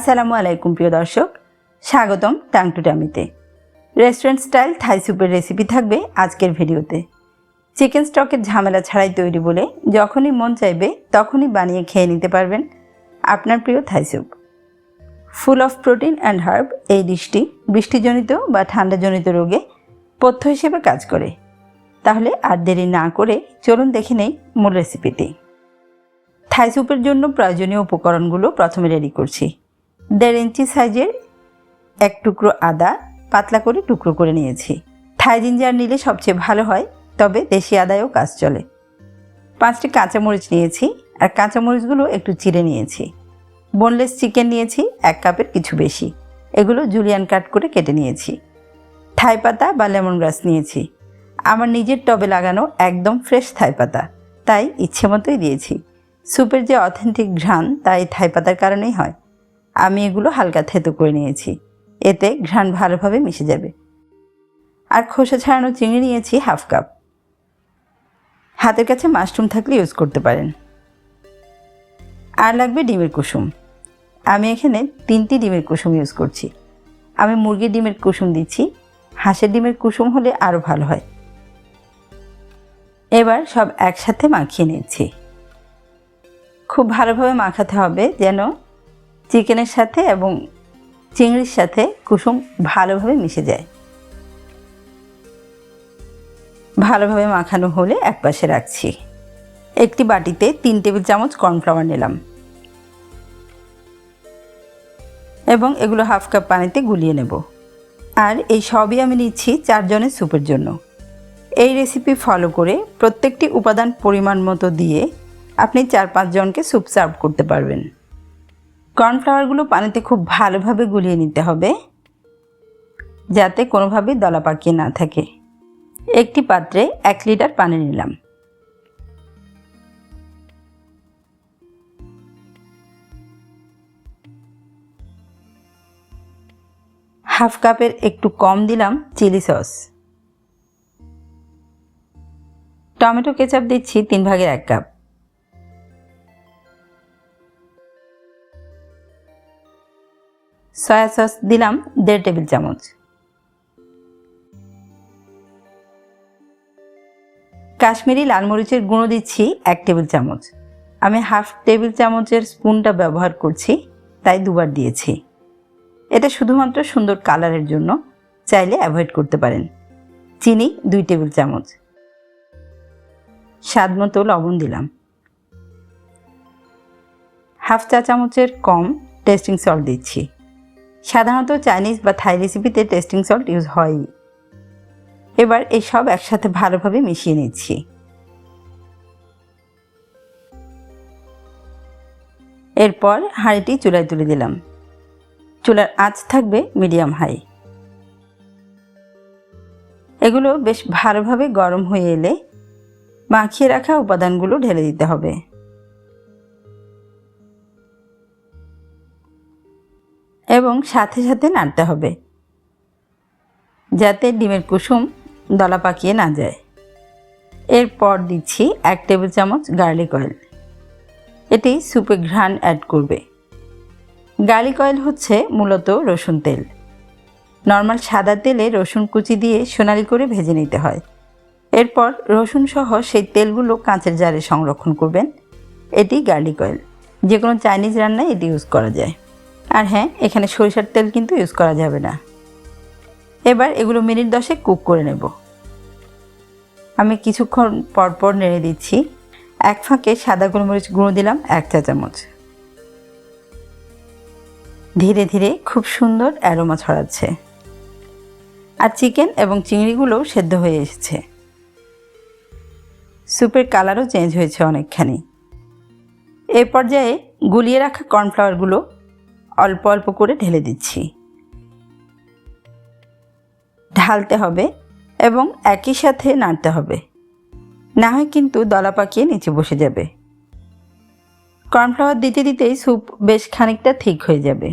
আসসালামু আলাইকুম, প্রিয় দর্শক। স্বাগতম টাং টু টামিতে রেস্টুরেন্ট স্টাইল থাই স্যুপের রেসিপি থাকবে আজকের ভিডিওতে। চিকেন স্টকের ঝামেলা ছাড়াই তৈরি বলে যখনই মন চাইবে তখনই বানিয়ে খেয়ে নিতে পারবেন আপনার প্রিয় Thai soup full of protein and herb এই ডিশটি বৃষ্টিজনিত বা ঠান্ডাজনিত রোগে পথ্য হিসেবে কাজ করে। তাহলে আর দেরি না করে চলুন দেখে নেই মূল রেসিপিটি থাই স্যুপের জন্য প্রয়োজনীয় উপকরণগুলো প্রথমে রেডি করছি। দেড় ইঞ্চি সাইজের এক টুকরো আদা পাতলা করে টুকরো করে নিয়েছি। থাই জিঞ্জার নিলে সবচেয়ে ভালো হয়, তবে দেশি আদায়ও কাজ চলে। পাঁচটি কাঁচামরিচ নিয়েছি আর কাঁচামরিচগুলো একটু চিড়ে নিয়েছি। বোনলেস চিকেন নিয়েছি এক কাপের কিছু বেশি। এগুলো জুলিয়ান কাট করে কেটে নিয়েছি। থাই পাতা বা লেমন গ্রাস নিয়েছি। আমার নিজের টবে লাগানো একদম ফ্রেশ থাই পাতা, তাই ইচ্ছে মতোই দিয়েছি। স্যুপের যে অথেন্টিক ঘ্রাণ, তাই থাই পাতার কারণেই হয়। আমি এগুলো হালকা থেতো করে নিয়েছি। এতে ঘ্রাণ ভালোভাবে মিশে যাবে। আর খোসা ছাড়ানো চিংড়ি নিয়েছি হাফ কাপ। হাতের কাছে মাশরুম থাকলে ইউজ করতে পারেন। আর লাগবে ডিমের কুসুম। আমি এখানে তিনটি ডিমের কুসুম ইউজ করছি। আমি মুরগির ডিমের কুসুম দিচ্ছি। হাঁসের ডিমের কুসুম হলে আরও ভালো হয়। এবার সব একসাথে মাখিয়ে নিচ্ছি। খুব ভালোভাবে মাখাতে হবে যেন চিকেনের সাথে এবং চিংড়ির সাথে কুসুম ভালোভাবে মিশে যায়। ভালোভাবে মাখানো হলে এক পাশে রাখছি। একটি বাটিতে তিন টেবিল চামচ কর্নফ্লাওয়ার নিলাম। এবং এগুলো হাফ কাপ পানিতে গুলিয়ে নেব। আর এই সবই আমি নিচ্ছি চারজনের স্যুপের জন্য। এই রেসিপি ফলো করে প্রত্যেকটি উপাদান পরিমাণ মতো দিয়ে আপনি চার পাঁচজনকে স্যুপ সার্ভ করতে পারবেন। কর্নফ্লাওয়ারগুলো পানিতে খুব ভালোভাবে গুলিয়ে নিতে হবে, যাতে কোনোভাবেই দলা পাকিয়ে না থাকে। একটি পাত্রে এক লিটার পানি নিলাম। হাফ কাপের একটু কম দিলাম চিলি সস। টমেটো কেচাপ দিচ্ছি তিন ভাগের এক কাপ। সয়া সস দিলাম, দেড় টেবিল চামচ। কাশ্মীরি লাল মরিচের গুঁড়ো দিচ্ছি এক টেবিল চামচ। আমি হাফ টেবিল চামচের স্পুনটা ব্যবহার করছি, তাই দুবার দিয়েছি। এটা শুধুমাত্র সুন্দর কালারের জন্য, চাইলে অ্যাভয়েড করতে পারেন। চিনি দুই টেবিল চামচ। স্বাদ মতো লবণ দিলাম। হাফ চা চামচের কম টেস্টিং সল্ট দিচ্ছি। সাধারণত চাইনিজ বা থাই রেসিপিতে টেস্টিং সল্ট ইউজ হয়ই এবার এই সব একসাথে ভালোভাবে মিশিয়ে নিচ্ছি। এরপর হাঁড়িটি চুলায় তুলে দিলাম। চুলার আঁচ থাকবে মিডিয়াম হাই। এগুলো বেশ ভালোভাবে গরম হয়ে এলে মাখিয়ে রাখা উপাদানগুলো ঢেলে দিতে হবে। এবং সাথে সাথে নাড়তে হবে, যাতে ডিমের কুসুম দলা পাকিয়ে না যায়। এরপর দিচ্ছি এক টেবিল চামচ গার্লিক অয়েল। এটি সুপে ঘ্রাণ অ্যাড করবে। গার্লিক অয়েল হচ্ছে মূলত রসুন তেল। নর্মাল সাদা তেলে রসুন কুচি দিয়ে সোনালি করে ভেজে নিতে হয়। এরপর রসুন সহ সেই তেলগুলো কাঁচের জারে সংরক্ষণ করবেন। এটি গার্লিক অয়েল। যে কোনো চাইনিজ রান্নায় এটি ইউজ করা যায়। আর হ্যাঁ এখানে সরিষার তেল কিন্তু ইউজ করা যাবে না। এবার এগুলো মিনিট দশে কুক করে নেব। আমি কিছুক্ষণ পরপর নেড়ে দিচ্ছি। এক ফাঁকে সাদা গোলমরিচ গুঁড়ো দিলাম এক চা চামচ। ধীরে ধীরে খুব সুন্দর অ্যারোমা ছড়াচ্ছে। আর চিকেন এবং চিংড়িগুলোও সেদ্ধ হয়ে এসেছে। স্যুপের কালারও চেঞ্জ হয়েছে অনেকখানি। এ পর্যায়ে গুলিয়ে রাখা কর্নফ্লাওয়ারগুলো অল্প অল্প করে ঢেলে দিচ্ছি। ঢালতে হবে এবং একই সাথে নাড়তে হবে। না হয় কিন্তু দলা পাকিয়ে নিচে বসে যাবে। কর্নফ্লাওয়ার দিতে দিতেই স্যুপ বেশ খানিকটা ঠিক হয়ে যাবে।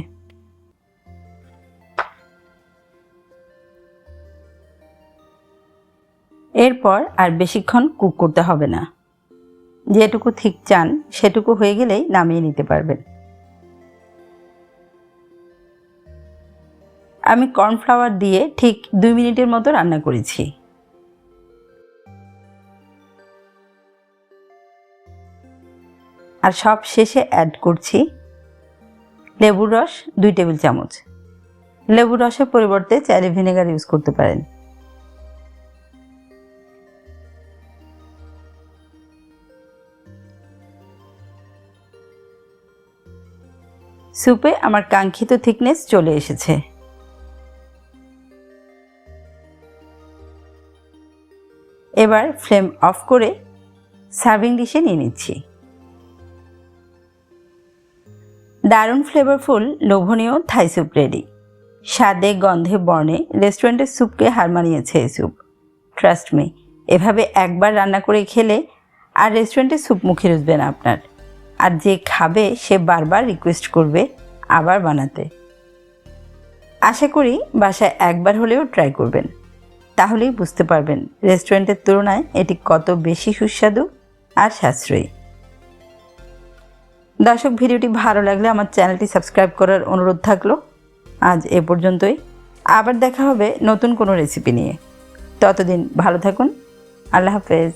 এরপর আর বেশিক্ষণ কুক করতে হবে না। যেটুকু ঠিক চান, সেটুকু হয়ে গেলেই নামিয়ে নিতে পারবেন। আমি কর্নফ্লাওয়ার দিয়ে ঠিক দুই মিনিটের মতো রান্না করেছি। আর সব শেষে অ্যাড করছি লেবুর রস দুই টেবিল চামচ। লেবুর রসের পরিবর্তে চাইলে ভিনেগার ইউজ করতে পারেন। স্যুপে আমার কাঙ্ক্ষিত থিকনেস চলে এসেছে। এবার ফ্লেম অফ করে সার্ভিং ডিশে নিয়ে নিচ্ছি। দারুণ ফ্লেভারফুল লোভনীয় থাই স্যুপ রেডি স্বাদে, গন্ধে, বর্ণে রেস্টুরেন্টের স্যুপকে হার মানিয়েছে এই স্যুপ ট্রাস্ট মি এভাবে একবার রান্না করে খেলে আর রেস্টুরেন্টে স্যুপ মুখে রুজবে না আপনার। আর যে খাবে, সে বারবার রিকোয়েস্ট করবে আবার বানাতে। আশা করি বাসায় একবার হলেও ট্রাই করবেন। তাহলেই বুঝতে পারবেন। রেস্টুরেন্টের তুলনায় এটি কত বেশি সুস্বাদু আর সাশ্রয়ী। দর্শক, ভিডিওটি ভালো লাগলে আমার চ্যানেলটি সাবস্ক্রাইব করার অনুরোধ থাকল। আজ এ পর্যন্তই। আবার দেখা হবে নতুন কোনো রেসিপি নিয়ে। ততদিন ভালো থাকুন। আল্লাহ হাফেজ।